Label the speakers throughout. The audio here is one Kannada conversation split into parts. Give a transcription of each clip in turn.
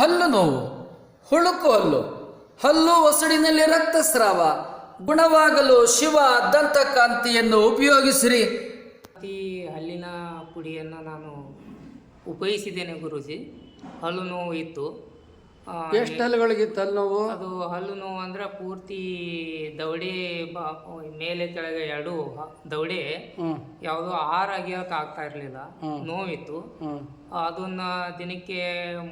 Speaker 1: ಹಲ್ಲು ನೋವು, ಹುಳುಕು ಹಲ್ಲು. ಹಲ್ಲು ಒಸಡಿನಲ್ಲಿ ರಕ್ತಸ್ರಾವ, ಗುಣವಾಗಲು ಶಿವ ದಂತಕಾಂತಿಯನ್ನು ಉಪಯೋಗಿಸಿರಿ.
Speaker 2: ಅತಿ ಹಲ್ಲಿನ ಪುಡಿಯನ್ನು ನಾನು ಉಪಯೋಗಿಸಿದ್ದೇನೆ ಗುರುಜಿ. ಹಲ್ಲು ನೋವು ಇತ್ತು.
Speaker 1: ಎಷ್ಟು ಹಲ್ಲುಗಳಿಗಿತ್ತು ಹಲ್ಲು ನೋವು?
Speaker 2: ಅದು ಹಲ್ಲು ನೋವು ಅಂದ್ರೆ ಪೂರ್ತಿ ದೌಡೆ ಬಾ ಮೇಲೆ ಕೆಳಗೆ ಎರಡು ದೌಡೆ
Speaker 1: ಆರ್
Speaker 2: ಯಾವುದೋ ಆಹಾರ ಅಗಿಯೋಕೆ ಆಗ್ತಾ ಇರಲಿಲ್ಲ. ನೋವಿತ್ತು. ಅದನ್ನ ದಿನಕ್ಕೆ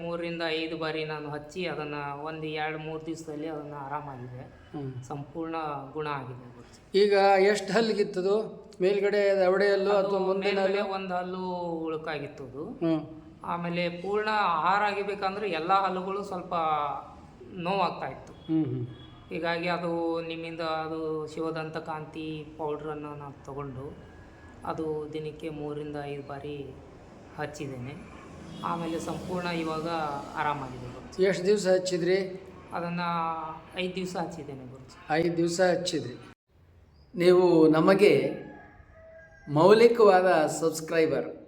Speaker 2: ಮೂರರಿಂದ ಐದು ಬಾರಿ ನಾನು ಹಚ್ಚಿ ಅದನ್ನ ಒಂದು ಎರಡು ಮೂರು ದಿವಸದಲ್ಲಿ ಅದನ್ನ ಆರಾಮಾಗಿದೆ. ಸಂಪೂರ್ಣ ಗುಣ ಆಗಿದೆ
Speaker 1: ಈಗ ಎಷ್ಟು ಹಲ್ಲಿಗಿತ್ತದು? ಮೇಲ್ಗಡೆ ದವಡೆಯಲ್ಲೂ ಅಥವಾ
Speaker 2: ಮುಂದೆ ಒಂದು ಹಲ್ಲು ಉಳುಕಾಗಿತ್ತು ಅದು. ಆಮೇಲೆ ಪೂರ್ಣ ಆಹಾರ ಆಗಿಬೇಕಂದ್ರೆ ಎಲ್ಲ ಹಲ್ಲುಗಳು ಸ್ವಲ್ಪ ನೋವಾಗ್ತಾ ಇತ್ತು ಹೀಗಾಗಿ ಅದು ನಿಮ್ಮಿಂದ ಅದು ಶಿವದಂತ ಕಾಂತಿ ಪೌಡ್ರನ್ನು ನಾನು ತಗೊಂಡು ಅದು ದಿನಕ್ಕೆ ಮೂರಿಂದ ಐದು ಬಾರಿ ಹಚ್ಚಿದ್ದೇನೆ. ಆಮೇಲೆ ಸಂಪೂರ್ಣ ಇವಾಗ ಆರಾಮಾಗಿದೆ ಗುರುಜಿ.
Speaker 1: ಎಷ್ಟು ದಿವಸ ಹಚ್ಚಿದ್ರಿ?
Speaker 2: ಅದನ್ನು ಐದು ದಿವಸ ಹಚ್ಚಿದ್ದೇನೆ ಗುರುಜಿ.
Speaker 1: ಐದು ದಿವಸ ಹಚ್ಚಿದ್ರಿ. ನೀವು ನಮಗೆ ಮೌಲಿಕವಾದ ಸಬ್ಸ್ಕ್ರೈಬರ್